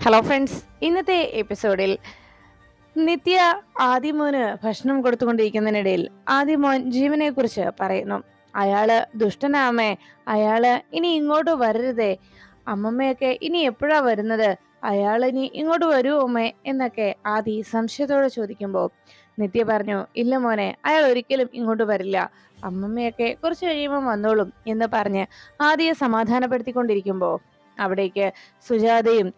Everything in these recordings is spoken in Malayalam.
ഹലോ ഫ്രണ്ട്സ് ഇന്നത്തെ എപ്പിസോഡിൽ നിത്യ ആദിമോന് ഭക്ഷണം കൊടുത്തുകൊണ്ടിരിക്കുന്നതിനിടയിൽ ആദിമോൻ ജീവനെ കുറിച്ച് പറയുന്നു. അയാൾ ദുഷ്ടനാമേ അയാൾ ഇനി ഇങ്ങോട്ട് വരരുതേ. അമ്മമ്മയൊക്കെ ഇനി എപ്പോഴാ വരുന്നത്? അയാൾ ഇനി ഇങ്ങോട്ട് വരുമോ അമ്മേ എന്നൊക്കെ ആദി സംശയത്തോടെ ചോദിക്കുമ്പോൾ നിത്യ പറഞ്ഞു ഇല്ല മോനെ അയാൾ ഒരിക്കലും ഇങ്ങോട്ട് വരില്ല. അമ്മമ്മയൊക്കെ കുറച്ച് കഴിയുമ്പോൾ വന്നോളും എന്ന് പറഞ്ഞ് ആദിയെ സമാധാനപ്പെടുത്തിക്കൊണ്ടിരിക്കുമ്പോൾ അവിടേക്ക് സുജാതയും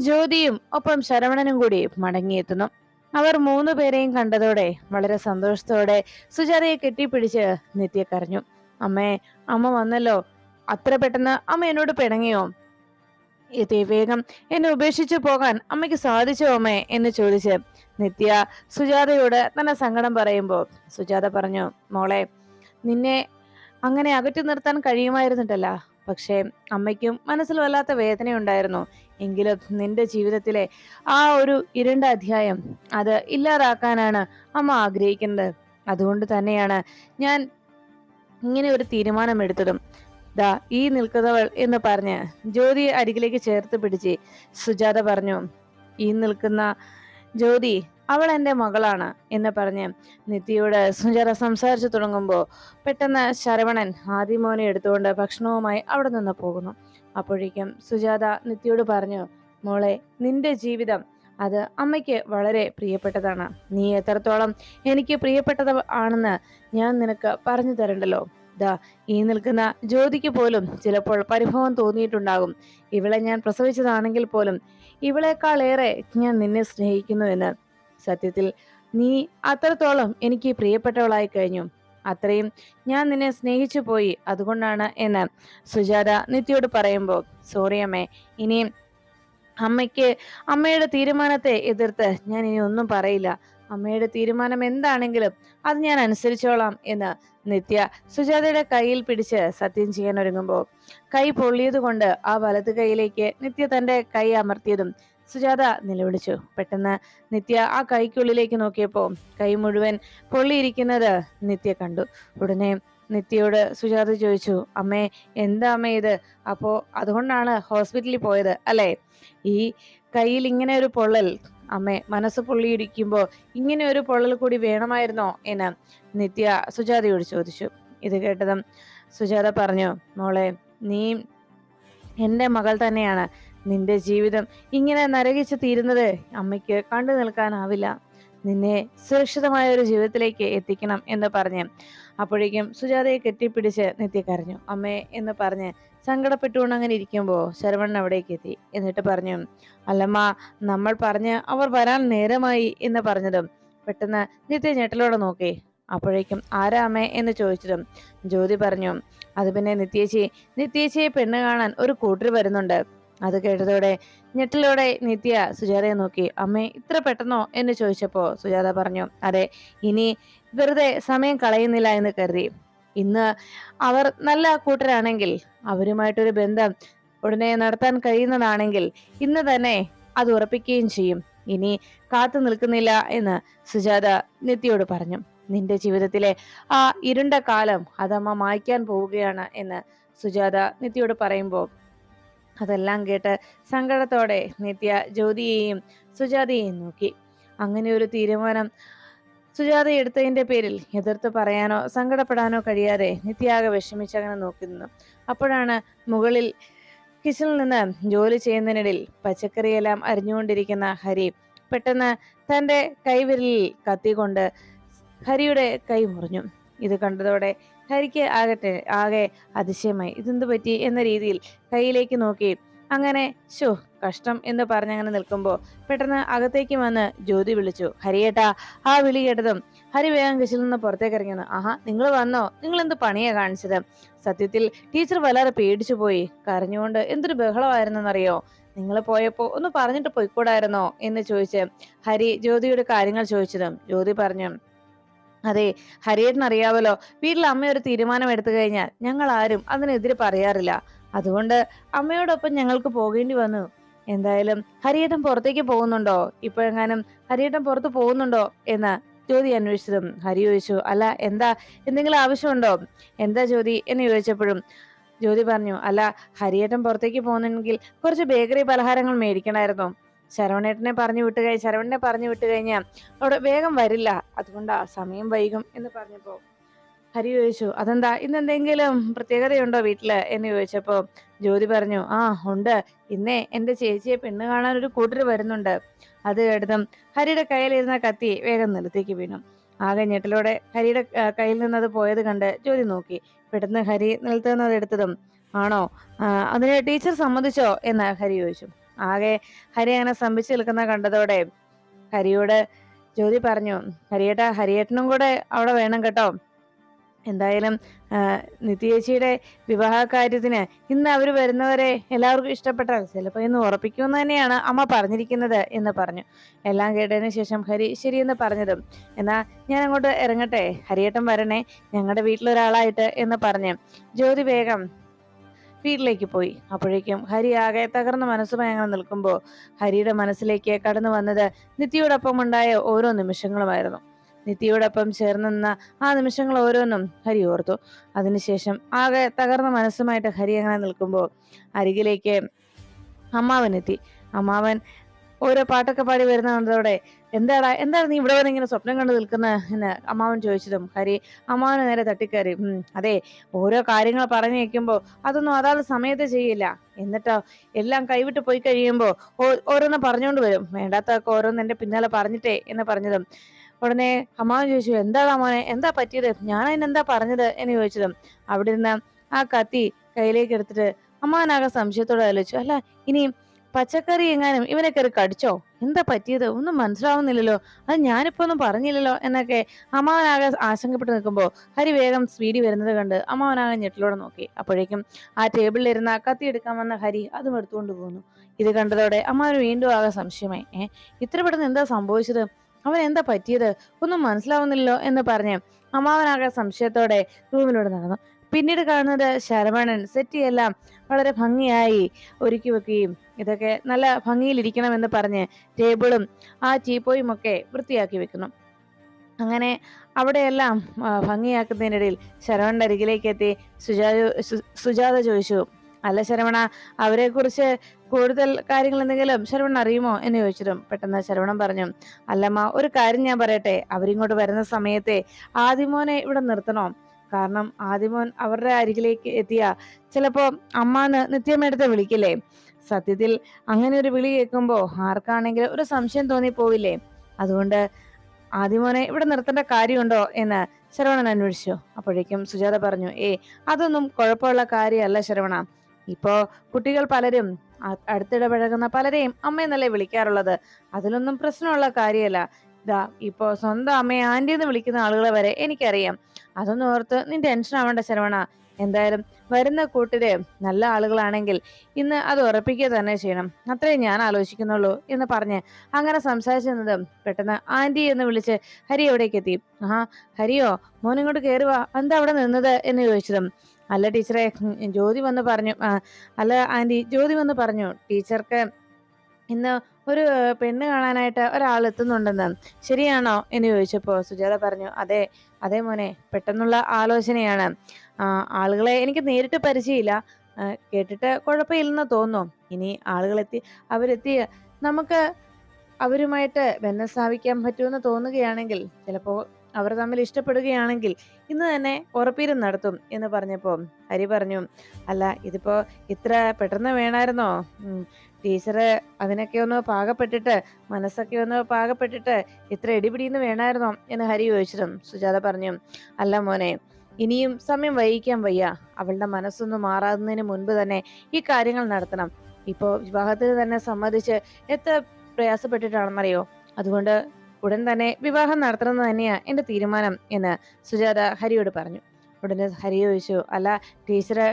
ജ്യോതിയും ഒപ്പം ശരവണനും കൂടി മടങ്ങിയെത്തുന്നു. അവർ മൂന്നു പേരെയും കണ്ടതോടെ വളരെ സന്തോഷത്തോടെ സുജാതയെ കെട്ടിപ്പിടിച്ച് നിത്യ കരഞ്ഞു. അമ്മേ അമ്മ വന്നല്ലോ. അത്ര പെട്ടെന്ന് അമ്മ എന്നോട് പിണങ്ങിയോ? ഇതേ വേഗം. എന്നെ ഉപേക്ഷിച്ചു പോകാൻ അമ്മയ്ക്ക് സാധിച്ചോ അമ്മേ? എന്ന് ചോദിച്ച് നിത്യ സുജാതയോട് തന്നെ സങ്കടം പറയുമ്പോൾ സുജാത പറഞ്ഞു മോളെ നിന്നെ അങ്ങനെ അകറ്റി നിർത്താൻ കഴിയുമായിരുന്നിട്ടല്ല. പക്ഷേ അമ്മയ്ക്കും മനസ്സിൽ വല്ലാത്ത വേദനയുണ്ടായിരുന്നു. എങ്കിലും നിന്റെ ജീവിതത്തിലെ ആ ഒരു ഇരുണ്ട അധ്യായം അത് ഇല്ലാതാക്കാനാണ് അമ്മ ആഗ്രഹിക്കുന്നത്. അതുകൊണ്ട് തന്നെയാണ് ഞാൻ ഇങ്ങനെ ഒരു തീരുമാനമെടുത്തതും ദാ ഈ നിൽക്കുന്നവൾ എന്ന് പറഞ്ഞ് ജ്യോതി അരികിലേക്ക് ചേർത്ത് പിടിച്ച് സുജാത പറഞ്ഞു ഈ നിൽക്കുന്ന ജ്യോതി അവൾ എന്റെ മകളാണ് എന്ന് പറഞ്ഞ് നിത്യയോട് സുജാത സംസാരിച്ചു തുടങ്ങുമ്പോൾ പെട്ടെന്ന് ശരവണൻ ആദിമോനെ എടുത്തുകൊണ്ട് ഭക്ഷണവുമായി അവിടെ നിന്ന് പോകുന്നു. അപ്പോഴേക്കും സുജാത നിത്യയോട് പറഞ്ഞു മോളെ നിന്റെ ജീവിതം അത് അമ്മയ്ക്ക് വളരെ പ്രിയപ്പെട്ടതാണ്. നീ എത്രത്തോളം എനിക്ക് പ്രിയപ്പെട്ടത് ആണെന്ന് ഞാൻ നിനക്ക് പറഞ്ഞു തരണ്ടല്ലോ. ദാ ഈ നിൽക്കുന്ന ജ്യോതിക്ക് പോലും ചിലപ്പോൾ പരിഭവം തോന്നിയിട്ടുണ്ടാകും. ഇവളെ ഞാൻ പ്രസവിച്ചതാണെങ്കിൽ പോലും ഇവളെക്കാളേറെ ഞാൻ നിന്നെ സ്നേഹിക്കുന്നു എന്ന്. സത്യത്തിൽ നീ അത്രത്തോളം എനിക്ക് പ്രിയപ്പെട്ടവളായി കഴിഞ്ഞു. അത്രയും ഞാൻ നിന്നെ സ്നേഹിച്ചു പോയി അതുകൊണ്ടാണ് എന്ന് സുജാത നിത്യയോട് പറയുമ്പോൾ സോറി അമ്മേ ഇനിയും അമ്മയ്ക്ക് അമ്മയുടെ തീരുമാനത്തെ എതിർത്ത് ഞാൻ ഇനി ഒന്നും പറയില്ല. അമ്മയുടെ തീരുമാനം എന്താണെങ്കിലും അത് ഞാൻ അനുസരിച്ചോളാം എന്ന് നിത്യ സുജാതയുടെ കയ്യിൽ പിടിച്ച് സത്യം ചെയ്യാൻ ഒരുങ്ങുമ്പോൾ കൈ പൊള്ളിയത് കൊണ്ട് ആ വലത് കൈയിലേക്ക് നിത്യ തന്റെ കൈ അമർത്തിയതും സുജാത നിലവിളിച്ചു. പെട്ടെന്ന് നിത്യ ആ കൈക്കുള്ളിലേക്ക് നോക്കിയപ്പോൾ കൈ മുഴുവൻ പൊള്ളിയിരിക്കുന്നത് നിത്യ കണ്ടു. ഉടനെ നിത്യയോട് സുജാത ചോദിച്ചു അമ്മേ എന്താ അമ്മേ ഇത്? അപ്പോൾ അതുകൊണ്ടാണ് ഹോസ്പിറ്റലിൽ പോയത് അല്ലേ? ഈ കയ്യിൽ ഇങ്ങനെ ഒരു പൊള്ളൽ അമ്മേ മനസ്സ് പൊള്ളിയിരിക്കുമ്പോൾ ഇങ്ങനെ ഒരു പൊള്ളൽ കൂടി വേണമായിരുന്നോ എന്ന് നിത്യ സുജാതയോട് ചോദിച്ചു. ഇത് കേട്ടതും സുജാത പറഞ്ഞു മോളെ നീ എന്റെ മകൾ തന്നെയാണ്. നിന്റെ ജീവിതം ഇങ്ങനെ നരകിച്ച് തീരുന്നത് അമ്മയ്ക്ക് കണ്ടു നിൽക്കാനാവില്ല. നിന്നെ സുരക്ഷിതമായ ഒരു ജീവിതത്തിലേക്ക് എത്തിക്കണം എന്ന് പറഞ്ഞ് അപ്പോഴേക്കും സുജാതയെ കെട്ടിപ്പിടിച്ച് നിത്യ കരഞ്ഞു. അമ്മേ എന്ന് പറഞ്ഞ് സങ്കടപ്പെട്ടുകൊണ്ട് അങ്ങനെ ഇരിക്കുമ്പോൾ ശരവണൻ അവിടേക്ക് എത്തി. എന്നിട്ട് പറഞ്ഞു അല്ലമ്മ നമ്മൾ പറഞ്ഞ് അവർ വരാൻ നേരമായി എന്ന് പറഞ്ഞതും പെട്ടെന്ന് നിത്യ ഞെട്ടലോടെ നോക്കി. അപ്പോഴേക്കും ആരാ അമ്മേ? എന്ന് ചോദിച്ചതും ജ്യോതി പറഞ്ഞു അത് പിന്നെ നിത്യേച്ചി. നിത്യേച്ചിയെ പെണ്ണ് കാണാൻ ഒരു കൂട്ടർ വരുന്നുണ്ട്. അത് കേട്ടതോടെ ഞെട്ടലോടെ നിത്യ സുജാതയെ നോക്കി. അമ്മേ ഇത്ര പെട്ടെന്നോ എന്ന് ചോദിച്ചപ്പോ സുജാത പറഞ്ഞു അതെ ഇനി വെറുതെ സമയം കളയുന്നില്ല എന്ന് കരുതി. ഇന്ന് അവർ നല്ല കൂട്ടരാണെങ്കിൽ അവരുമായിട്ടൊരു ബന്ധം ഉടനെ നടത്താൻ കഴിയുന്നതാണെങ്കിൽ ഇന്ന് തന്നെ അത് ഉറപ്പിക്കുകയും ചെയ്യും. ഇനി കാത്തു നിൽക്കുന്നില്ല എന്ന് സുജാത നിത്യയോട് പറഞ്ഞു. നിന്റെ ജീവിതത്തിലെ ആ ഇരുണ്ട കാലം അതമ്മ മായ്ക്കാൻ പോവുകയാണ് എന്ന് സുജാത നിത്യയോട് പറയുമ്പോൾ അതെല്ലാം കേട്ട് സങ്കടത്തോടെ നിത്യ ജ്യോതിയെയും സുജാതയെയും നോക്കി. അങ്ങനെ ഒരു തീരുമാനം സുജാത എടുത്തതിന്റെ പേരിൽ എതിർത്ത് പറയാനോ സങ്കടപ്പെടാനോ കഴിയാതെ നിത്യാകെ വിഷമിച്ചങ്ങനെ നോക്കി അപ്പോഴാണ് മുകളിൽ കിച്ചണിൽ നിന്ന് ജോലി ചെയ്യുന്നതിനിടയിൽ പച്ചക്കറിയെല്ലാം അരിഞ്ഞുകൊണ്ടിരിക്കുന്ന ഹരി പെട്ടെന്ന് തന്റെ കൈവിരലിൽ കത്തിക്കൊണ്ട് ഹരിയുടെ കൈ മുറിഞ്ഞു. ഇത് കണ്ടതോടെ ഹരിക്ക് ആകട്ടെ ആകെ അതിശയമായി. ഇതെന്ത് പറ്റി എന്ന രീതിയിൽ കയ്യിലേക്ക് നോക്കി. അങ്ങനെ ഷോ കഷ്ടം എന്ന് പറഞ്ഞങ്ങനെ നിൽക്കുമ്പോൾ പെട്ടെന്ന് അകത്തേക്ക് വന്ന് ജ്യോതി വിളിച്ചു. ഹരിയേട്ടാ ആ വിളി കേട്ടതും ഹരി വേഗം കശിൽ നിന്ന് പുറത്തേക്ക് ഇറങ്ങിയെന്ന് ആഹാ നിങ്ങൾ വന്നോ? നിങ്ങൾ എന്ത് പണിയാ കാണിച്ചത്? സത്യത്തിൽ ടീച്ചർ വളരെ പേടിച്ചു പോയി. കരഞ്ഞുകൊണ്ട് എന്തൊരു ബഹളമായിരുന്നെന്നറിയോ? നിങ്ങൾ പോയപ്പോൾ ഒന്ന് പറഞ്ഞിട്ട് പോയിക്കൂടായിരുന്നോ? എന്ന് ചോദിച്ച് ഹരി ജ്യോതിയുടെ കാര്യങ്ങൾ ചോദിച്ചതും ജ്യോതി പറഞ്ഞു അതെ ഹരിയേട്ടൻ അറിയാവല്ലോ. വീട്ടിൽ അമ്മ ഒരു തീരുമാനം എടുത്തു കഴിഞ്ഞാൽ ഞങ്ങൾ ആരും അതിനെതിരെ പറയാറില്ല. അതുകൊണ്ട് അമ്മയോടൊപ്പം ഞങ്ങൾക്ക് പോകേണ്ടി വന്നു. എന്തായാലും ഹരിയേട്ടൻ പുറത്തേക്ക് പോകുന്നുണ്ടോ? ഇപ്പോഴെങ്ങാനും ഹരിയേട്ടൻ പുറത്ത് പോകുന്നുണ്ടോ? എന്ന് ജ്യോതി അന്വേഷിച്ചതും ഹരി ചോദിച്ചു അല്ല എന്താ? എന്തെങ്കിലും ആവശ്യമുണ്ടോ? എന്താ ജ്യോതി? എന്ന് ചോദിച്ചപ്പോഴും ജ്യോതി പറഞ്ഞു അല്ല ഹരിയേട്ടൻ പുറത്തേക്ക് പോകുന്നുണ്ടെങ്കിൽ കുറച്ച് ബേക്കറി പലഹാരങ്ങൾ മേടിക്കണമായിരുന്നു. ശരവണേട്ടനെ പറഞ്ഞു വിട്ട് കഴിഞ്ഞ ശരവണനെ പറഞ്ഞു വിട്ട് കഴിഞ്ഞാൽ അവിടെ വേഗം വരില്ല. അതുകൊണ്ടാ സമയം വൈകും എന്ന് പറഞ്ഞപ്പോ ഹരി ചോദിച്ചു അതെന്താ? ഇന്ന് എന്തെങ്കിലും പ്രത്യേകതയുണ്ടോ വീട്ടിൽ? എന്ന് ചോദിച്ചപ്പോ ജ്യോതി പറഞ്ഞു ആ ഉണ്ട്. ഇന്നേ എന്റെ ചേച്ചിയെ പെണ്ണ് കാണാൻ ഒരു കൂട്ടർ വരുന്നുണ്ട്. അത് കേട്ടതും ഹരിയുടെ കയ്യിലിരുന്ന കത്തി വേഗം നിലത്തേക്ക് വീണു. ആകെ ഞെട്ടലോടെ ഹരിയുടെ ആ, കയ്യിൽ നിന്നത് പോയത് കണ്ട് ജ്യോതി നോക്കി. പെട്ടെന്ന് ഹരി നിലത്ത് എടുത്തതും ആണോ? ആ, അതിന് ടീച്ചർ സമ്മതിച്ചോ? എന്ന് ഹരി ചോദിച്ചു. ആകെ ഹരി അങ്ങനെ സ്തംഭിച്ചു നിൽക്കുന്ന കണ്ടതോടെ ഹരിയോട് ജ്യോതി പറഞ്ഞു ഹരിയേട്ട ഹരിയേട്ടനും കൂടെ അവിടെ വേണം കേട്ടോ. എന്തായാലും നിത്യേച്ചിയുടെ വിവാഹ കാര്യത്തിന് ഇന്ന് അവർ വരുന്നവരെ എല്ലാവർക്കും ഇഷ്ടപ്പെട്ടാൽ ചിലപ്പോൾ ഇന്ന് ഉറപ്പിക്കുമെന്ന് തന്നെയാണ് അമ്മ പറഞ്ഞിരിക്കുന്നത് എന്ന് പറഞ്ഞു. എല്ലാം കേട്ടതിന് ശേഷം ഹരി ശരിയെന്ന് പറഞ്ഞതും എന്നാ ഞാൻ അങ്ങോട്ട് ഇറങ്ങട്ടെ ഹരിയേട്ടൻ വരണേ ഞങ്ങളുടെ വീട്ടിലൊരാളായിട്ട് എന്ന് പറഞ്ഞ്. ജ്യോതി വേഗം വീട്ടിലേക്ക് പോയി. അപ്പോഴേക്കും ഹരി ആകെ തകർന്ന മനസ്സുമായി അങ്ങനെ നിൽക്കുമ്പോൾ ഹരിയുടെ മനസ്സിലേക്ക് കടന്നു വന്നത് നിത്യയോടൊപ്പം ഉണ്ടായ ഓരോ നിമിഷങ്ങളുമായിരുന്നു. നിത്യയോടൊപ്പം ചേർന്ന് നിന്ന ആ നിമിഷങ്ങൾ ഓരോന്നും ഹരി ഓർത്തു. അതിനുശേഷം ആകെ തകർന്ന മനസ്സുമായിട്ട് ഹരി അങ്ങനെ നിൽക്കുമ്പോൾ അരികിലേക്ക് അമ്മാവൻ എത്തി. അമ്മാവൻ ഓരോ പാട്ടൊക്കെ പാടി വരുന്ന കണ്ടതോടെ എന്താടാ എന്താണ് നീ ഇവിടെ വന്ന് ഇങ്ങനെ സ്വപ്നം കണ്ടു നിൽക്കുന്ന? എന്ന് അമ്മാവൻ ചോദിച്ചതും ഹരി അമ്മാവന് നേരെ തട്ടിക്കയറി. അതെ ഓരോ കാര്യങ്ങൾ പറഞ്ഞു വെക്കുമ്പോൾ അതൊന്നും അതാത് സമയത്ത് ചെയ്യില്ല. എന്നിട്ടോ എല്ലാം കൈവിട്ട് പോയി കഴിയുമ്പോൾ ഓരോന്ന് പറഞ്ഞുകൊണ്ട് വരും. വേണ്ടാത്തൊക്കെ ഓരോന്ന് എന്റെ പിന്നാലെ പറഞ്ഞിട്ടേ എന്ന് പറഞ്ഞതും. ഉടനെ അമ്മാവൻ ചോദിച്ചു എന്താടാ അമ്മോനെ എന്താ പറ്റിയത്? ഞാൻ അതിനെന്താ പറഞ്ഞത്? എന്ന് ചോദിച്ചതും. അവിടെ നിന്ന് ആ കത്തി കയ്യിലേക്ക് എടുത്തിട്ട് അമ്മാവനാകെ സംശയത്തോടെ ആലോചിച്ചു. അല്ല ഇനി പച്ചക്കറി എങ്ങാനും ഇവനെ കയറി കടിച്ചോ? എന്താ പറ്റിയത്? ഒന്നും മനസ്സിലാവുന്നില്ലല്ലോ. അത് ഞാനിപ്പോ ഒന്നും പറഞ്ഞില്ലല്ലോ എന്നൊക്കെ അമ്മാവനാകെ ആശങ്കപ്പെട്ട് നിൽക്കുമ്പോൾ ഹരി വേഗം സ്പീഡി വരുന്നത് കണ്ട് അമ്മാവനാകെ ഞെട്ടിലൂടെ നോക്കി. അപ്പോഴേക്കും ആ ടേബിളിലിരുന്ന കത്തി എടുക്കാൻ വന്ന ഹരി അതും എടുത്തുകൊണ്ട് പോകുന്നു ഇത് കണ്ടതോടെ അമ്മാവന് വീണ്ടും ആകെ സംശയമായി. ഏ ഇത്ര പെട്ടെന്ന് എന്താ സംഭവിച്ചത്? അവൻ എന്താ പറ്റിയത്? ഒന്നും മനസ്സിലാവുന്നില്ലല്ലോ എന്ന് പറഞ്ഞ് അമ്മാവനാകെ സംശയത്തോടെ റൂമിലൂടെ നടന്നു. പിന്നീട് കാണുന്നത് ശരവണൻ. സെറ്റിയെല്ലാം വളരെ ഭംഗിയായി ഒരുക്കി വെക്കുകയും ഇതൊക്കെ നല്ല ഭംഗിയിലിരിക്കണമെന്ന് പറഞ്ഞ് ടേബിളും ആ ടീപ്പോയും ഒക്കെ വൃത്തിയാക്കി വെക്കുന്നു. അങ്ങനെ അവിടെയെല്ലാം ഭംഗിയാക്കുന്നതിനിടയിൽ ശരവണന്റെ അരികിലേക്ക് എത്തി. സുജാത സുജാത ചോദിച്ചു അല്ല ശരവണ അവരെക്കുറിച്ച് കൂടുതൽ കാര്യങ്ങൾ എന്തെങ്കിലും ശരവണ അറിയുമോ? എന്ന് ചോദിച്ചിട്ടും പെട്ടെന്ന് ശരവണൻ പറഞ്ഞു അല്ലമ്മ ഒരു കാര്യം ഞാൻ പറയട്ടെ. അവരിങ്ങോട്ട് വരുന്ന സമയത്തെ ആദിമോനെ ഇവിടെ നിർത്തണോ? കാരണം ആദിമോൻ അവരുടെ അരികിലേക്ക് എത്തിയ ചിലപ്പോ അമ്മാന്ന് നിത്യമേടത്തെ വിളിക്കില്ലേ? സത്യത്തിൽ അങ്ങനെ ഒരു വിളി കേൾക്കുമ്പോ ആർക്കാണെങ്കിലും ഒരു സംശയം തോന്നി പോവില്ലേ അതുകൊണ്ട് ആദിമോനെ ഇവിടെ നിർത്തേണ്ട കാര്യമുണ്ടോ എന്ന് ശരവണൻ അന്വേഷിച്ചു. അപ്പോഴേക്കും സുജാത പറഞ്ഞു ഏ അതൊന്നും കുഴപ്പമുള്ള കാര്യമല്ല ശരവണ. ഇപ്പോ കുട്ടികൾ പലരും അടുത്തിടപഴകുന്ന പലരെയും അമ്മയെന്നല്ലേ വിളിക്കാറുള്ളത്? അതിലൊന്നും പ്രശ്നമുള്ള കാര്യമല്ല. ഇതാ ഇപ്പോ സ്വന്തം അമ്മയെ ആന്റി എന്ന് വിളിക്കുന്ന ആളുകളെ വരെ എനിക്കറിയാം. അതൊന്നും ഓർത്ത് നീ ടെൻഷൻ ആവണ്ട ശരവണ. എന്തായാലും വരുന്ന കൂട്ടിൽ നല്ല ആളുകളാണെങ്കിൽ ഇന്ന് അത് ഉറപ്പിക്കുക തന്നെ ചെയ്യണം. അത്രേ ഞാൻ ആലോചിക്കുന്നുള്ളൂ എന്ന് പറഞ്ഞ് അങ്ങനെ സംസാരിച്ചിരുന്നത് പെട്ടെന്ന് ആന്റി എന്ന് വിളിച്ച് ഹരി എവിടേക്ക് എത്തി. ആ ഹരിയോ മോനിങ്ങോട്ട് കയറുക എന്താ അവിടെ നിന്നത്? എന്ന് ചോദിച്ചതും. അല്ല ടീച്ചറെ ജ്യോതി വന്ന് പറഞ്ഞു. അല്ല ആന്റി ജ്യോതി വന്ന് പറഞ്ഞു. ടീച്ചർക്ക് ഇന്ന് ഒരു പെണ്ണ് കാണാനായിട്ട് ഒരാൾ എത്തുന്നുണ്ടെന്ന്. ശരിയാണോ? എന്ന് ചോദിച്ചപ്പോൾ സുജാത പറഞ്ഞു അതെ അതെ മോനെ പെട്ടെന്നുള്ള ആലോചനയാണ്. ആളുകളെ എനിക്ക് നേരിട്ട് പരിചയമില്ല. കേട്ടിട്ട് കുഴപ്പമില്ലെന്ന് തോന്നുന്നു. ഇനി ആളുകളെത്തി അവരെത്തി നമുക്ക് അവരുമായിട്ട് ബന്ധം സ്ഥാപിക്കാൻ പറ്റുമെന്ന് തോന്നുകയാണെങ്കിൽ ചിലപ്പോൾ അവർ തമ്മിൽ ഇഷ്ടപ്പെടുകയാണെങ്കിൽ ഇന്ന് തന്നെ ഉറപ്പീരും നടത്തും എന്ന് പറഞ്ഞപ്പോൾ ഹരി പറഞ്ഞു അല്ല ഇതിപ്പോ ഇത്ര പെട്ടെന്ന് വേണമായിരുന്നോ? ടീച്ചറ് അതിനൊക്കെ ഒന്ന് പാകപ്പെട്ടിട്ട് മനസ്സൊക്കെ ഒന്ന് പാകപ്പെട്ടിട്ട് ഇത്ര ഇടിപിടിയെന്ന് വേണമായിരുന്നോ എന്ന് ഹരി ചോദിച്ചതും സുജാത പറഞ്ഞു അല്ല മോനെ ഇനിയും സമയം വൈകിക്കാൻ വയ്യ. അവളുടെ മനസ്സൊന്ന് മാറാവുന്നതിന് മുൻപ് തന്നെ ഈ കാര്യങ്ങൾ നടത്തണം. ഇപ്പോൾ വിവാഹത്തിന് തന്നെ സമ്മതിച്ച് എത്ര പ്രയാസപ്പെട്ടിട്ടാണെന്നറിയോ? അതുകൊണ്ട് ഉടൻ തന്നെ വിവാഹം നടത്തണമെന്ന് തന്നെയാ എന്റെ തീരുമാനം എന്ന് സുജാത ഹരിയോട് പറഞ്ഞു. ഉടനെ ഹരി ചോദിച്ചു അല്ല ടീച്ചറെ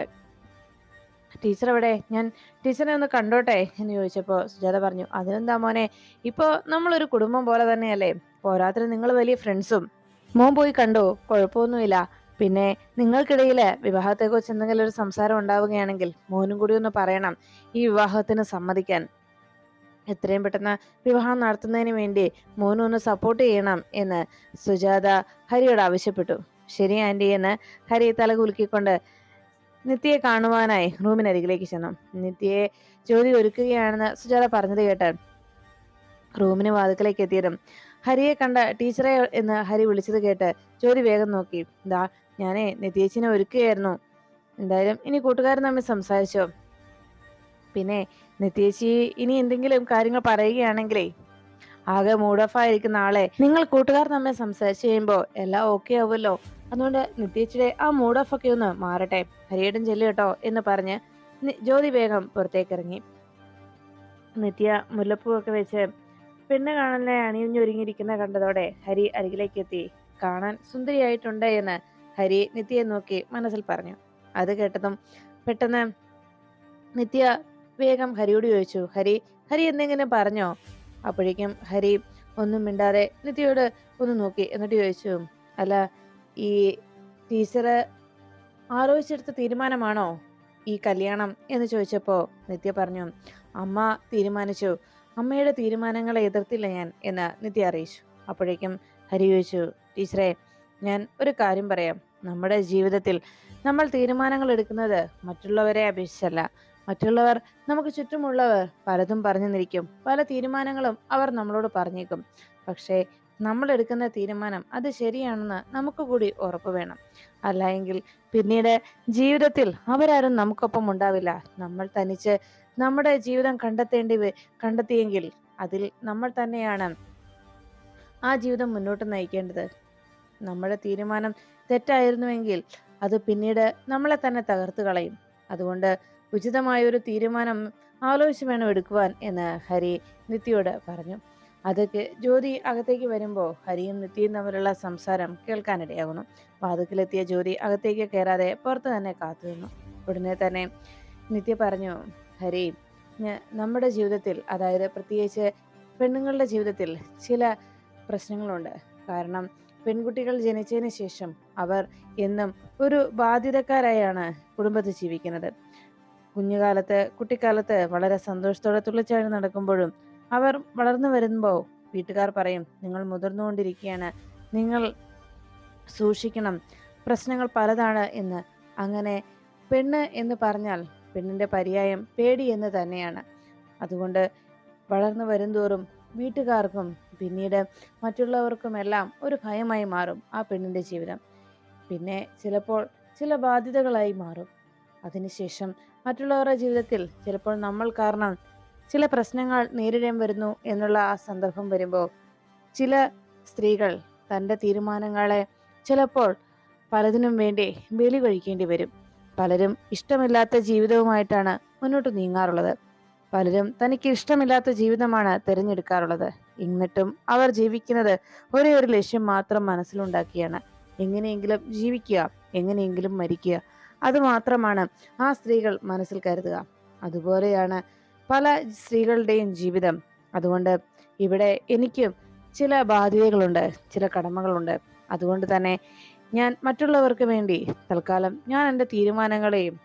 ടീച്ചർ എവിടെ? ഞാൻ ടീച്ചറെ ഒന്ന് കണ്ടോട്ടെ എന്ന് ചോദിച്ചപ്പോൾ സുജാത പറഞ്ഞു അതിനെന്താ മോനെ? ഇപ്പോൾ നമ്മളൊരു കുടുംബം പോലെ തന്നെയല്ലേ? പോരാത്തിന് നിങ്ങൾ വലിയ ഫ്രണ്ട്സും. മോൻ പോയി കണ്ടു? കുഴപ്പമൊന്നുമില്ല. പിന്നെ നിങ്ങൾക്കിടയിൽ വിവാഹത്തെക്കുറിച്ച് എന്തെങ്കിലും ഒരു സംസാരം ഉണ്ടാവുകയാണെങ്കിൽ മോനും കൂടി ഒന്ന് പറയണം ഈ വിവാഹത്തിന് സമ്മതിക്കാൻ. എത്രയും പെട്ടെന്ന് വിവാഹം നടത്തുന്നതിന് വേണ്ടി മോനും ഒന്ന് സപ്പോർട്ട് ചെയ്യണം എന്ന് സുജാത ഹരിയോട് ആവശ്യപ്പെട്ടു. ശരി ആന്റി എന്ന് ഹരി തല കുലുക്കിക്കൊണ്ട് നിത്യയെ കാണുവാനായി റൂമിനരികിലേക്ക് ചെന്നു. നിത്യയെ ജ്യോതി ഒരുക്കുകയാണെന്ന് സുജാത പറഞ്ഞത് കേട്ട് റൂമിന് വാതുക്കലേക്ക് എത്തിയതും. ഹരിയെ കണ്ട ടീച്ചറെ എന്ന് ഹരി വിളിച്ചത് കേട്ട് ജ്യോതി വേഗം നോക്കി. ദാ ഞാനേ നിത്യേച്ചിനെ ഒരുക്കുകയായിരുന്നു. എന്തായാലും ഇനി കൂട്ടുകാരൻ തമ്മിൽ സംസാരിച്ചോ? പിന്നെ നിത്യേച്ചി ഇനി എന്തെങ്കിലും കാര്യങ്ങൾ പറയുകയാണെങ്കിലേ ആകെ മൂഡ് ഓഫ് ആയിരിക്കുന്ന ആളെ നിങ്ങൾ കൂട്ടുകാർ തമ്മിൽ സംസാരിച്ചു കഴിയുമ്പോൾ എല്ലാം ഓക്കെ ആവുമല്ലോ. അതുകൊണ്ട് നിത്യേച്ചിയുടെ ആ മൂഡ് ഓഫ് ഒക്കെ ഒന്ന് മാറട്ടെ. ഹരിയേട്ടൻ ചെല്ലു കേട്ടോ എന്ന് പറഞ്ഞ് ജ്യോതി വേഗം പുറത്തേക്ക് ഇറങ്ങി നിത്യ മുല്ലപ്പൂവൊക്കെ വെച്ച് പെണ്ണ് കാണലിനെ അണിഞ്ഞൊരുങ്ങിയിരിക്കുന്ന കണ്ടതോടെ ഹരി അരികിലേക്ക് എത്തി കാണാൻ സുന്ദരിയായിട്ടുണ്ട് എന്ന് ഹരി നിത്യയെ നോക്കി മനസ്സിൽ പറഞ്ഞു. അത് കേട്ടതും പെട്ടെന്ന് നിത്യ വേഗം ഹരിയോട് ചോദിച്ചു. ഹരി ഹരി എന്തെങ്കിലും പറഞ്ഞോ? അപ്പോഴേക്കും ഹരി ഒന്നും മിണ്ടാതെ നിത്യയോട് ഒന്ന് നോക്കി എന്നിട്ട് ചോദിച്ചു. അല്ല ഈ ടീച്ചറ് ആലോചിച്ചെടുത്ത തീരുമാനമാണോ ഈ കല്യാണം എന്ന് ചോദിച്ചപ്പോൾ നിത്യ പറഞ്ഞു അമ്മ തീരുമാനിച്ചു. അമ്മയുടെ തീരുമാനങ്ങളെ എതിർത്തില്ല ഞാൻ എന്ന് നിത്യ അറിയിച്ചു. അപ്പോഴേക്കും ഹരി ചോദിച്ചു ടീച്ചറെ ഞാൻ ഒരു കാര്യം പറയാം. നമ്മുടെ ജീവിതത്തിൽ നമ്മൾ തീരുമാനങ്ങൾ എടുക്കുന്നത് മറ്റുള്ളവരെ അപേക്ഷിച്ചല്ല. മറ്റുള്ളവർ നമുക്ക് ചുറ്റുമുള്ളവർ പലതും പറഞ്ഞു നിൽക്കും പല തീരുമാനങ്ങളും അവർ നമ്മളോട് പറഞ്ഞേക്കും. പക്ഷേ നമ്മൾ എടുക്കുന്ന തീരുമാനം അത് ശരിയാണെന്ന് നമുക്ക് കൂടി ഉറപ്പ് വേണം. അല്ലായെങ്കിൽ പിന്നീട് ജീവിതത്തിൽ അവരാരും നമുക്കൊപ്പം ഉണ്ടാവില്ല. നമ്മൾ തനിച്ച് നമ്മുടെ ജീവിതം കണ്ടെത്തേണ്ടി കണ്ടെത്തിയെങ്കിൽ അതിൽ നമ്മൾ തന്നെയാണ് ആ ജീവിതം മുന്നോട്ട് നയിക്കേണ്ടത്. നമ്മുടെ തീരുമാനം തെറ്റായിരുന്നുവെങ്കിൽ അത് പിന്നീട് നമ്മളെ തന്നെ തകർത്ത് കളയും. അതുകൊണ്ട് ഉചിതമായ ഒരു തീരുമാനം ആലോചിച്ച് വേണം എടുക്കുവാൻ എന്ന് ഹരി നിത്യയോട് പറഞ്ഞു. അതൊക്കെ ജ്യോതി അകത്തേക്ക് വരുമ്പോൾ ഹരിയും നിത്യയും തമ്മിലുള്ള സംസാരം കേൾക്കാനിടയാകുന്നു. വാതുക്കിലെത്തിയ ജ്യോതി അകത്തേക്ക് കയറാതെ പുറത്ത് തന്നെ കാത്തു നിന്നു. ഉടനെ തന്നെ നിത്യ പറഞ്ഞു ഹരി നമ്മുടെ ജീവിതത്തിൽ അതായത് പ്രത്യേകിച്ച് പെണ്ണുങ്ങളുടെ ജീവിതത്തിൽ ചില പ്രശ്നങ്ങളുണ്ട്. കാരണം പെൺകുട്ടികൾ ജനിച്ചതിന് ശേഷം അവർ എന്നും ഒരു ബാധ്യതക്കാരായാണ് കുടുംബത്തിൽ ജീവിക്കുന്നത്. കുഞ്ഞുകാലത്ത് കുട്ടിക്കാലത്ത് വളരെ സന്തോഷത്തോടെ തുള്ളിച്ചാടി നടക്കുമ്പോഴും അവർ വളർന്നു വരുമ്പോൾ വീട്ടുകാർ പറയും നിങ്ങൾ മുതിർന്നുകൊണ്ടിരിക്കുകയാണ് നിങ്ങൾ സൂക്ഷിക്കണം. പ്രശ്നങ്ങൾ പലതാണ് എന്ന്. അങ്ങനെ പെണ്ണ് എന്ന് പറഞ്ഞാൽ പെണ്ണിന്റെ പര്യായം പേടി എന്ന് തന്നെയാണ്. അതുകൊണ്ട് വളർന്നു വരുംതോറും വീട്ടുകാർക്കും പിന്നീട് മറ്റുള്ളവർക്കുമെല്ലാം ഒരു ഭയമായി മാറും ആ പെണ്ണിന്റെ ജീവിതം. പിന്നെ ചിലപ്പോൾ ചില ബാധ്യതകളായി മാറും. അതിനുശേഷം മറ്റുള്ളവരുടെ ജീവിതത്തിൽ ചിലപ്പോൾ നമ്മൾ കാരണം ചില പ്രശ്നങ്ങൾ നേരിടേം വരുന്നു എന്നുള്ള ആ സന്ദർഭം വരുമ്പോൾ ചില സ്ത്രീകൾ തന്റെ തീരുമാനങ്ങളെ ചിലപ്പോൾ പലതിനും വേണ്ടി ബലി കഴിക്കേണ്ടി വരും. പലരും ഇഷ്ടമില്ലാത്ത ജീവിതവുമായിട്ടാണ് മുന്നോട്ട് നീങ്ങാറുള്ളത്. പലരും തനിക്ക് ഇഷ്ടമില്ലാത്ത ജീവിതമാണ് തിരഞ്ഞെടുക്കാറുള്ളത്. എന്നിട്ടും അവർ ജീവിക്കുന്നത് ഒരേ ഒരു ലക്ഷ്യം മാത്രം മനസ്സിലുണ്ടാക്കിയാണ്. എങ്ങനെയെങ്കിലും ജീവിക്കുക എങ്ങനെയെങ്കിലും മരിക്കുക അതുമാത്രമാണ് ആ സ്ത്രീകൾ മനസ്സിൽ കരുതുക. അതുപോലെയാണ് പല സ്ത്രീകളുടെയും ജീവിതം. അതുകൊണ്ട് ഇവിടെ എനിക്ക് ചില ബാധ്യതകളുണ്ട് ചില കടമകളുണ്ട്. അതുകൊണ്ട് തന്നെ ഞാൻ മറ്റുള്ളവർക്ക് വേണ്ടി തൽക്കാലം ഞാൻ എന്റെ തീരുമാനങ്ങളെയും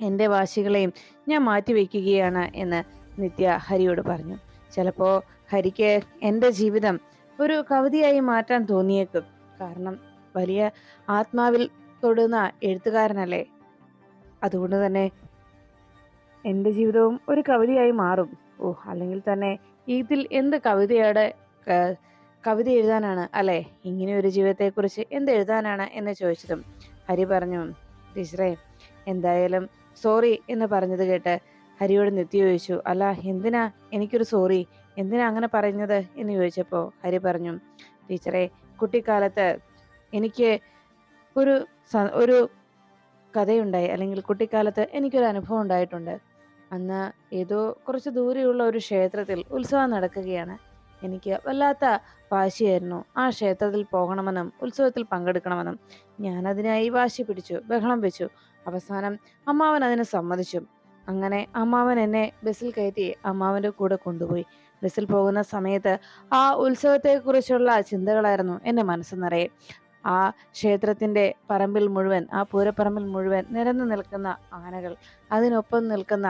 എന്റെ വാശികളെയും ഞാൻ മാറ്റിവെക്കുകയാണ് എന്ന് നിത്യ ഹരിയോട് പറഞ്ഞു. ചിലപ്പോൾ ഹരിക്ക് എന്റെ ജീവിതം ഒരു കവിതയായി മാറ്റാൻ തോന്നിയേക്കും. കാരണം വലിയ ആത്മാവിൽ തൊടുന്ന എഴുത്തുകാരനല്ലേ? അതുകൊണ്ട് തന്നെ എന്റെ ജീവിതവും ഒരു കവിതയായി മാറും. ഓ അല്ലെങ്കിൽ തന്നെ ഇതിൽ എന്ത് കവിതയുടെ കവിത എഴുതാനാണ് അല്ലെ? ഇങ്ങനെ ഒരു ജീവിതത്തെക്കുറിച്ച് എന്ത് എഴുതാനാണ് എന്ന് ചോദിച്ചതും ഹരി പറഞ്ഞു ടീച്ചറേ എന്തായാലും സോറി എന്ന് പറഞ്ഞത് കേട്ട് ഹരിയോട് നിത്യ ചോദിച്ചു അല്ല എന്തിനാ എനിക്കൊരു സോറി? എന്തിനാ അങ്ങനെ പറയുന്നത്? എന്ന് ചോദിച്ചപ്പോൾ ഹരി പറഞ്ഞു ടീച്ചറെ കുട്ടിക്കാലത്ത് എനിക്ക് ഒരു ഒരു കഥയുണ്ടായി. അല്ലെങ്കിൽ കുട്ടിക്കാലത്ത് എനിക്കൊരു അനുഭവം ഉണ്ടായിട്ടുണ്ട്. അന്ന് ഏതോ കുറച്ച് ദൂരെയുള്ള ഒരു ക്ഷേത്രത്തിൽ ഉത്സവം നടക്കുകയാണ്. എനിക്ക് വല്ലാത്ത വാശിയായിരുന്നു. ആ ക്ഷേത്രത്തിൽ പോകണമെന്നും ഉത്സവത്തിൽ പങ്കെടുക്കണമെന്നും. ഞാനതിനായി വാശി പിടിച്ചു ബഹളം വെച്ചു. അവസാനം അമ്മാവൻ അതിന് സമ്മതിച്ചു. അങ്ങനെ അമ്മാവൻ എന്നെ ബസ്സിൽ കയറ്റി അമ്മാവന്റെ കൂടെ കൊണ്ടുപോയി. ബസ്സിൽ പോകുന്ന സമയത്ത് ആ ഉത്സവത്തെക്കുറിച്ചുള്ള ചിന്തകളായിരുന്നു എന്റെ മനസ്സ് നിറയെ. ആ ക്ഷേത്രത്തിന്റെ പറമ്പിൽ മുഴുവൻ ആ പൂരപ്പറമ്പിൽ മുഴുവൻ നിരന്നു നിൽക്കുന്ന ആനകൾ അതിനൊപ്പം നിൽക്കുന്ന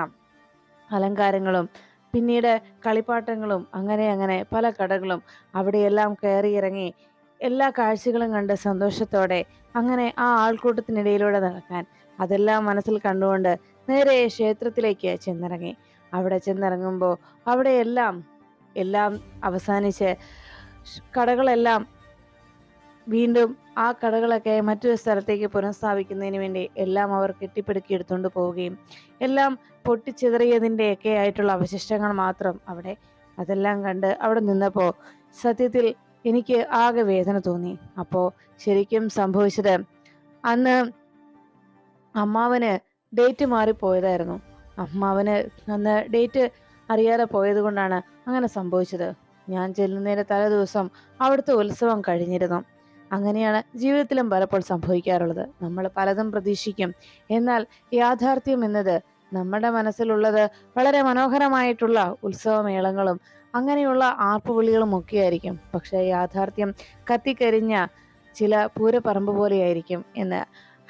അലങ്കാരങ്ങളും പിന്നീട് കളിപ്പാട്ടങ്ങളും അങ്ങനെ അങ്ങനെ പല കടകളും അവിടെയെല്ലാം കയറി ഇറങ്ങി എല്ലാ കാഴ്ചകളും കണ്ട് സന്തോഷത്തോടെ അങ്ങനെ ആ ആൾക്കൂട്ടത്തിനിടയിലൂടെ നടക്കാൻ അതെല്ലാം മനസ്സിൽ കണ്ടുകൊണ്ട് നേരെ ക്ഷേത്രത്തിലേക്ക് ചെന്നിറങ്ങി. അവിടെ ചെന്നിറങ്ങുമ്പോൾ അവിടെയെല്ലാം എല്ലാം അവസാനിച്ച് കടകളെല്ലാം വീണ്ടും ആ കടകളൊക്കെ മറ്റൊരു സ്ഥലത്തേക്ക് പുനഃസ്ഥാപിക്കുന്നതിന് വേണ്ടി എല്ലാം അവർ കെട്ടിപ്പടുക്കി എടുത്തുകൊണ്ട് പോവുകയും എല്ലാം പൊട്ടിച്ചിതറിയതിന്റെയൊക്കെ ആയിട്ടുള്ള അവശിഷ്ടങ്ങൾ മാത്രം അവിടെ അതെല്ലാം കണ്ട് അവിടെ നിന്നപ്പോൾ സത്യത്തിൽ എനിക്ക് ആകെ വേദന തോന്നി. അപ്പോൾ ശരിക്കും സംഭവിച്ചത് അന്ന് അമ്മാവന് ഡേറ്റ് മാറിപ്പോയതായിരുന്നു. അമ്മാവന് അന്ന് ഡേറ്റ് അറിയാതെ പോയത് കൊണ്ടാണ് അങ്ങനെ സംഭവിച്ചത്. ഞാൻ ചെല്ലുന്നതിന്റെ തലേ ദിവസം അവിടുത്തെ ഉത്സവം കഴിഞ്ഞിരുന്നു. അങ്ങനെയാണ് ജീവിതത്തിലും പലപ്പോൾ സംഭവിക്കാറുള്ളത്. നമ്മൾ പലതും പ്രതീക്ഷിക്കും. എന്നാൽ യാഥാർത്ഥ്യം എന്നത് നമ്മുടെ മനസ്സിലുള്ളത് വളരെ മനോഹരമായിട്ടുള്ള ഉത്സവമേളങ്ങളും അങ്ങനെയുള്ള ആർപ്പുവിളികളും ഒക്കെ ആയിരിക്കും പക്ഷേ യാഥാർത്ഥ്യം കത്തിക്കരിഞ്ഞ ചില പൂരപ്പറമ്പ് പോലെയായിരിക്കും എന്ന്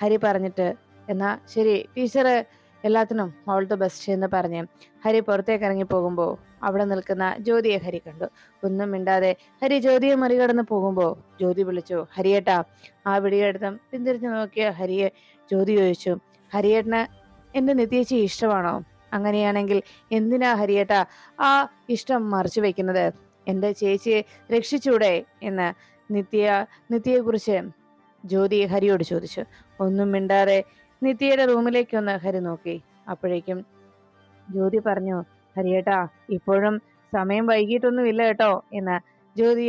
ഹരി പറഞ്ഞിട്ട് എന്നാ ശരി ടീച്ചർ എല്ലാത്തിനും ഓൾ ദ ബെസ്റ്റ് എന്ന് പറഞ്ഞ് ഹരി പുറത്തേക്ക് ഇറങ്ങി പോകുമ്പോൾ അവിടെ നിൽക്കുന്ന ജ്യോതിയെ ഹരി കണ്ടു. ഒന്നും മിണ്ടാതെ ഹരി ജ്യോതിയെ മറികടന്ന് പോകുമ്പോൾ ജ്യോതി വിളിച്ചു ഹരിയേട്ടാ. ആ വിടിയെടുത്തും പിന്തിരിഞ്ഞു നോക്കിയ ഹരിയെ ജ്യോതി ചോദിച്ചു ഹരിയേട്ടന് എന്റെ നിത്യേച്ചി ഇഷ്ടമാണോ? അങ്ങനെയാണെങ്കിൽ എന്തിനാ ഹരിയേട്ട ആ ഇഷ്ടം മറച്ചു വെക്കുന്നത്? എന്റെ ചേച്ചിയെ രക്ഷിച്ചൂടെ? എന്ന് നിത്യ നിത്യയെക്കുറിച്ച് ജ്യോതി ഹരിയോട് ചോദിച്ചു. ഒന്നും മിണ്ടാതെ നിത്യയുടെ റൂമിലേക്കൊന്ന് ഹരി നോക്കി. അപ്പോഴേക്കും ജ്യോതി പറഞ്ഞു ഹരിയേട്ടാ ഇപ്പോഴും സമയം വൈകിട്ടൊന്നുമില്ല കേട്ടോ എന്ന് ജ്യോതി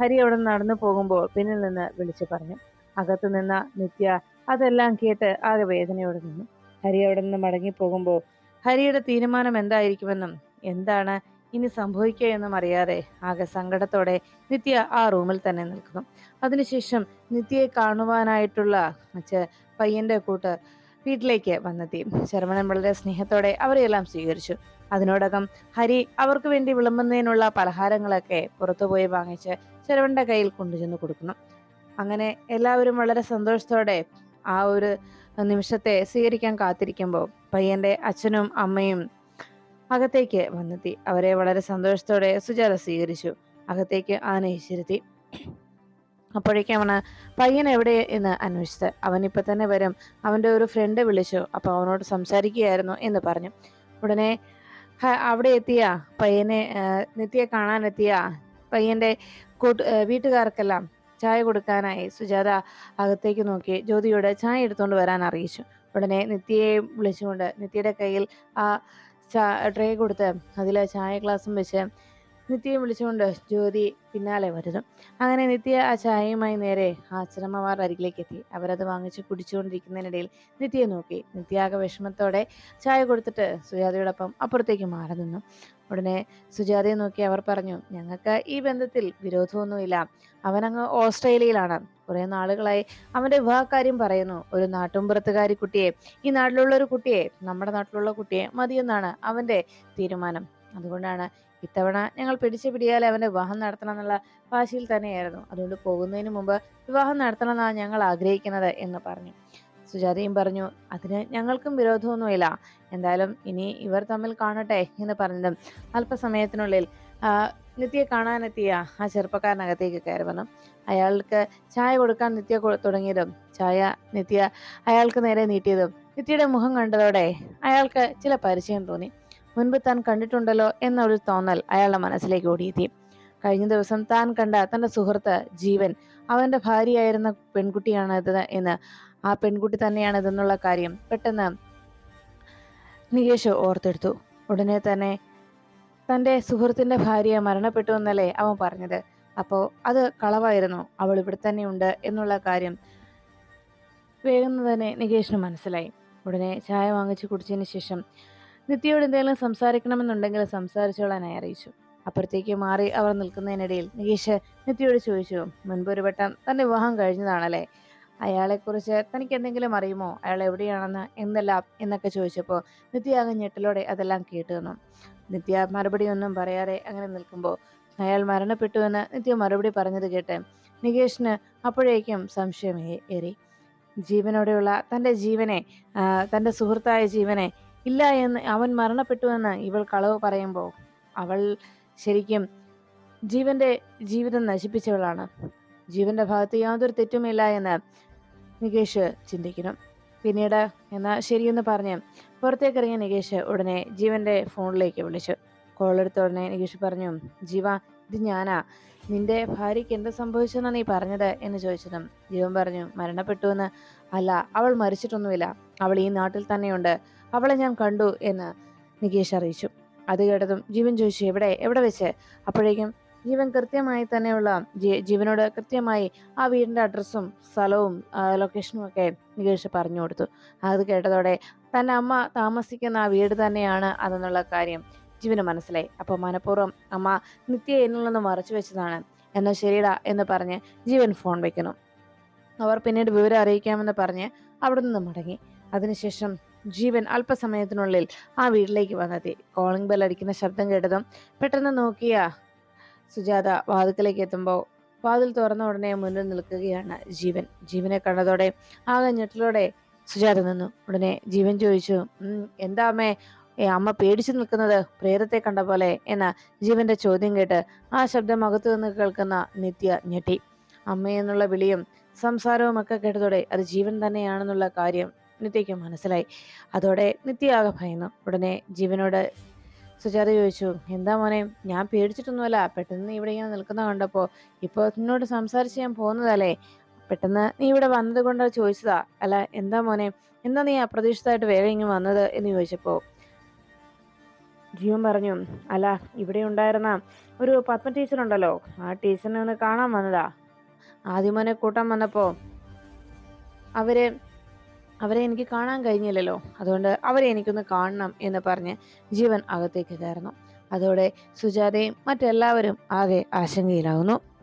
ഹരി അവിടെ നടന്നു പോകുമ്പോൾ പിന്നിൽ നിന്ന് വിളിച്ചു പറഞ്ഞു. അകത്തു നിന്ന നിത്യ അതെല്ലാം കേട്ട് ആകെ വേദനയോടെ നിന്നു. ഹരി അവിടെ നിന്ന് മടങ്ങി പോകുമ്പോൾ ഹരിയുടെ തീരുമാനം എന്തായിരിക്കുമെന്നും എന്താണ് ഇനി സംഭവിക്കുക എന്നും അറിയാതെ ആകെ സങ്കടത്തോടെ നിത്യ ആ റൂമിൽ തന്നെ നിൽക്കുന്നു. അതിനുശേഷം നിത്യയെ കാണുവാനായിട്ടുള്ള പയ്യന്റെ കൂട്ട് വീട്ടിലേക്ക് വന്നെത്തി. ശരവണൻ വളരെ സ്നേഹത്തോടെ അവരെയെല്ലാം സ്വീകരിച്ചു. അതിനോടകം ഹരി അവർക്ക് വേണ്ടി വിളമ്പുന്നതിനുള്ള പലഹാരങ്ങളൊക്കെ പുറത്തുപോയി വാങ്ങിച്ച് ശരവണന്റെ കയ്യിൽ കൊണ്ടുചെന്ന് കൊടുക്കുന്നു. അങ്ങനെ എല്ലാവരും വളരെ സന്തോഷത്തോടെ ആ ഒരു നിമിഷത്തെ സ്വീകരിക്കാൻ കാത്തിരിക്കുമ്പോൾ പയ്യന്റെ അച്ഛനും അമ്മയും അകത്തേക്ക് വന്നെത്തി. അവരെ വളരെ സന്തോഷത്തോടെ സുജാത സ്വീകരിച്ചു. അകത്തേക്ക് ആനയിച്ചിരുത്തി അപ്പോഴേക്കാണ് പയ്യൻ എവിടെ എന്ന് അന്വേഷിച്ചത് അവൻ ഇപ്പൊ തന്നെ വരും. അവന്റെ ഒരു ഫ്രണ്ട് വിളിച്ചു. അപ്പോൾ അവനോട് സംസാരിക്കുകയായിരുന്നു എന്ന് പറഞ്ഞു. ഉടനെ അവിടെ എത്തിയ? പയ്യനെ നിത്യയെ കാണാനെത്തിയ? പയ്യന്റെ കൂട്ട് വീട്ടുകാർക്കെല്ലാം ചായ കൊടുക്കാനായി. സുജാത അകത്തേക്ക് നോക്കി. ജ്യോതിയോട് ചായ എടുത്തുകൊണ്ട് വരാൻ അറിയിച്ചു. ഉടനെ നിത്യയെ വിളിച്ചുകൊണ്ട് നിത്യയുടെ കയ്യിൽ ആ ട്രേ കൊടുത്ത് അതിൽ ചായ ഗ്ലാസും വെച്ച് നിത്യയെ വിളിച്ചുകൊണ്ട് ജ്യോതി പിന്നാലെ വരുന്നു. അങ്ങനെ നിത്യ ആ ചായയുമായി നേരെ ആശ്രമമാർ അരികിലേക്ക് എത്തി. അവരത് വാങ്ങിച്ച് കുടിച്ചുകൊണ്ടിരിക്കുന്നതിനിടയിൽ നിത്യയെ നോക്കി. നിത്യാകെ വിഷമത്തോടെ ചായ കൊടുത്തിട്ട് സുജാതയോടൊപ്പം അപ്പുറത്തേക്ക് മാറി നിന്നു. ഉടനെ സുജാതയെ നോക്കി അവർ പറഞ്ഞു ഞങ്ങൾക്ക് ഈ ബന്ധത്തിൽ വിരോധമൊന്നുമില്ല. അവനങ്ങ് ഓസ്ട്രേലിയയിലാണ്. കുറെ നാളുകളായി അവന്റെ വിവാഹക്കാര്യം പറയുന്നു. ഒരു നാട്ടുമ്പുറത്തുകാരി കുട്ടിയെ ഈ നാട്ടിലുള്ള ഒരു കുട്ടിയെ നമ്മുടെ നാട്ടിലുള്ള കുട്ടിയെ മതിയെന്നാണ് അവന്റെ തീരുമാനം. അതുകൊണ്ടാണ് ഇത്തവണ ഞങ്ങൾ പിടിച്ചു പിടിയാലെ അവന്റെ വിവാഹം നടത്തണം എന്നുള്ള വാശിയിൽ തന്നെയായിരുന്നു. അതുകൊണ്ട് പോകുന്നതിന് മുമ്പ് വിവാഹം നടത്തണമെന്നാണ് ഞങ്ങൾ ആഗ്രഹിക്കുന്നത് എന്ന് പറഞ്ഞു. സുജാതയും പറഞ്ഞു അതിന് ഞങ്ങൾക്കും വിരോധമൊന്നുമില്ല. എന്തായാലും ഇനി ഇവർ തമ്മിൽ കാണട്ടെ എന്ന് പറഞ്ഞതും അല്പസമയത്തിനുള്ളിൽ നിത്യ കാണാനെത്തിയ ആ ചെറുപ്പക്കാരനകത്തേക്ക് കയറി വന്നു. അയാൾക്ക് ചായ കൊടുക്കാൻ നിത്യ തുടങ്ങിയതും ചായ നിത്യ അയാൾക്ക് നേരെ നീട്ടിയതും നിത്യയുടെ മുഖം കണ്ടതോടെ അയാൾക്ക് ചില പരിചയം തോന്നി. മുൻപ് താൻ കണ്ടിട്ടുണ്ടല്ലോ എന്നൊരു തോന്നൽ അയാളുടെ മനസ്സിലേക്ക് ഓടിയെത്തി. കഴിഞ്ഞ ദിവസം താൻ കണ്ട തന്റെ സുഹൃത്ത് ജീവൻ അവന്റെ ഭാര്യയായിരുന്ന പെൺകുട്ടിയാണിത് എന്ന്. ആ പെൺകുട്ടി തന്നെയാണ് ഇതെന്നുള്ള കാര്യം പെട്ടെന്ന് നികേഷ് ഓർത്തെടുത്തു. ഉടനെ തന്നെ തന്റെ സുഹൃത്തിന്റെ ഭാര്യ മരണപ്പെട്ടു എന്നല്ലേ അവൻ പറഞ്ഞത്. അപ്പോൾ അത് കളവായിരുന്നു. അവൾ ഇവിടെ തന്നെ ഉണ്ട് എന്നുള്ള കാര്യം വേഗം തന്നെ നികേഷിന് മനസ്സിലായി. ഉടനെ ചായ വാങ്ങിച്ച് കുടിച്ചതിന് ശേഷം നിത്യയോട് എന്തെങ്കിലും സംസാരിക്കണമെന്നുണ്ടെങ്കിൽ സംസാരിച്ചോളാൻ അറിയിച്ചു. അപ്പുറത്തേക്ക് മാറി അവർ നിൽക്കുന്നതിനിടയിൽ നികേഷ് നിത്യയോട് ചോദിച്ചു മുൻപ് ഒരു വട്ടം തന്റെ വിവാഹം കഴിഞ്ഞതാണല്ലേ? അയാളെക്കുറിച്ച് തനിക്ക് എന്തെങ്കിലും അറിയുമോ? അയാൾ എവിടെയാണെന്ന് എന്നല്ല എന്നൊക്കെ ചോദിച്ചപ്പോൾ നിത്യ ആകെ ഞെട്ടലോടെ അതെല്ലാം കേട്ടു തന്നു നിത്യ മറുപടി ഒന്നും പറയാതെ അങ്ങനെ നിൽക്കുമ്പോൾ അയാൾ മരണപ്പെട്ടു എന്ന് നിത്യ മറുപടി പറഞ്ഞത് കേട്ട് നികേഷിന് അപ്പോഴേക്കും സംശയം ഏറി. ജീവനോടെയുള്ള തന്റെ ജീവനെ തന്റെ സുഹൃത്തായ ജീവനെ ഇല്ല എന്ന് അവൻ മരണപ്പെട്ടു എന്ന് ഇവൾ കളവ് പറയുമ്പോൾ അവൾ ശരിക്കും ജീവന്റെ ജീവിതം നശിപ്പിച്ചവളാണ്. ജീവന്റെ ഭാഗത്ത് യാതൊരു തെറ്റുമില്ല എന്ന് നികേഷ് ചിന്തിക്കുന്നു. പിന്നീട് എന്നാ ശരിയെന്ന് പറഞ്ഞ് പുറത്തേക്ക് ഇറങ്ങിയ നികേഷ് ഉടനെ ജീവന്റെ ഫോണിലേക്ക് വിളിച്ചു. കോൾ എടുത്ത ഉടനെ നികേഷ് പറഞ്ഞു ജീവ ഇത് ഞാനാ. നിന്റെ ഭാര്യയ്ക്ക് എന്ത് സംഭവിച്ചെന്നാ നീ പറഞ്ഞത്? എന്ന് ചോദിച്ചതും ജീവൻ പറഞ്ഞു മരണപ്പെട്ടു എന്ന്. അല്ല അവൾ മരിച്ചിട്ടൊന്നുമില്ല. അവൾ ഈ നാട്ടിൽ തന്നെയുണ്ട്. അവളെ ഞാൻ കണ്ടു എന്ന് നികേഷ് അറിയിച്ചു. അത് കേട്ടതും ജീവൻ ചോദിച്ചു എവിടെ എവിടെ വെച്ച്? അപ്പോഴേക്കും ജീവൻ കൃത്യമായി തന്നെയുള്ള ജീവനോട് കൃത്യമായി ആ വീടിന്റെ അഡ്രസ്സും സ്ഥലവും ലൊക്കേഷനും ഒക്കെ നികേഷ് പറഞ്ഞു കൊടുത്തു. അത് കേട്ടതോടെ തന്റെ അമ്മ താമസിക്കുന്ന ആ വീട് തന്നെയാണ് അതെന്നുള്ള കാര്യം ജീവന് മനസ്സിലായി. അപ്പോൾ മനഃപൂർവം അമ്മ നിത്യ എന്നിൽ നിന്ന് മറച്ചു വെച്ചതാണ്. എന്നാൽ ശരിടാ എന്ന് പറഞ്ഞ് ജീവൻ ഫോൺ വയ്ക്കുന്നു അവർ പിന്നീട് വിവരം അറിയിക്കാമെന്ന് പറഞ്ഞ് അവിടെ നിന്ന് മടങ്ങി. അതിനുശേഷം ജീവൻ അല്പസമയത്തിനുള്ളിൽ ആ വീട്ടിലേക്ക് വന്നെത്തി. കോളിംഗ് ബെൽ അടിക്കുന്ന ശബ്ദം കേട്ടതും പെട്ടെന്ന് നോക്കിയ സുജാത വാതിക്കലേക്ക് എത്തുമ്പോൾ വാതിൽ തുറന്ന ഉടനെ മുന്നിൽ നിൽക്കുകയാണ് ജീവൻ. ജീവനെ കണ്ടതോടെ ആകെ ഞെട്ടലോടെ സുജാത നിന്നു. ഉടനെ ജീവൻ ചോദിച്ചു "ഉം, എന്താ അമ്മേ? അമ്മ പേടിച്ചു നിൽക്കുന്നത് പ്രേതത്തെ കണ്ട പോലെ? എന്ന ജീവന്റെ ചോദ്യം കേട്ട് ആ ശബ്ദം അകത്തു നിന്ന് കേൾക്കുന്ന നിത്യ ഞെട്ടി. അമ്മയെന്നുള്ള വിളിയും സംസാരവും ഒക്കെ കേട്ടതോടെ അത് ജീവൻ തന്നെയാണെന്നുള്ള കാര്യം നിത്യയ്ക്ക് മനസ്സിലായി. അതോടെ നിത്യ ആകെ ഭയന്നു. ഉടനെ ജീവനോട് സുജാത ചോദിച്ചു എന്താ മോനെ ഞാൻ പേടിച്ചിട്ടൊന്നുമല്ല. പെട്ടെന്ന് ഇവിടെ ഇങ്ങനെ നിൽക്കുന്ന കണ്ടപ്പോൾ ഇപ്പൊ നിന്നോട് സംസാരിച്ച് ഞാൻ പോകുന്നതല്ലേ? പെട്ടെന്ന് നീ ഇവിടെ വന്നത് കൊണ്ട് ചോദിച്ചതാ. അല്ല എന്താ മോനെ എന്താ നീ അപ്രതീക്ഷിതമായിട്ട് വേറെ ഇങ്ങ് വന്നത്? എന്ന് ചോദിച്ചപ്പോൾ ജീവൻ പറഞ്ഞു അല്ല ഇവിടെ ഉണ്ടായിരുന്ന ഒരു പത്മ ടീച്ചർ ഉണ്ടല്ലോ. ആ ടീച്ചറിനെ ഒന്ന് കാണാൻ വന്നതാ. ആദ്യമോനെ കൂട്ടാൻ വന്നപ്പോൾ അവർ അവരെ എനിക്ക് കാണാൻ കഴിഞ്ഞില്ലല്ലോ. അതുകൊണ്ട് അവരെ എനിക്കൊന്ന് കാണണം എന്ന് പറഞ്ഞ് ജീവൻ അകത്തേക്ക് കയറുന്നു. അതോടെ സുജാതയും മറ്റെല്ലാവരും ആകെ ആശങ്കയിലാകുന്നു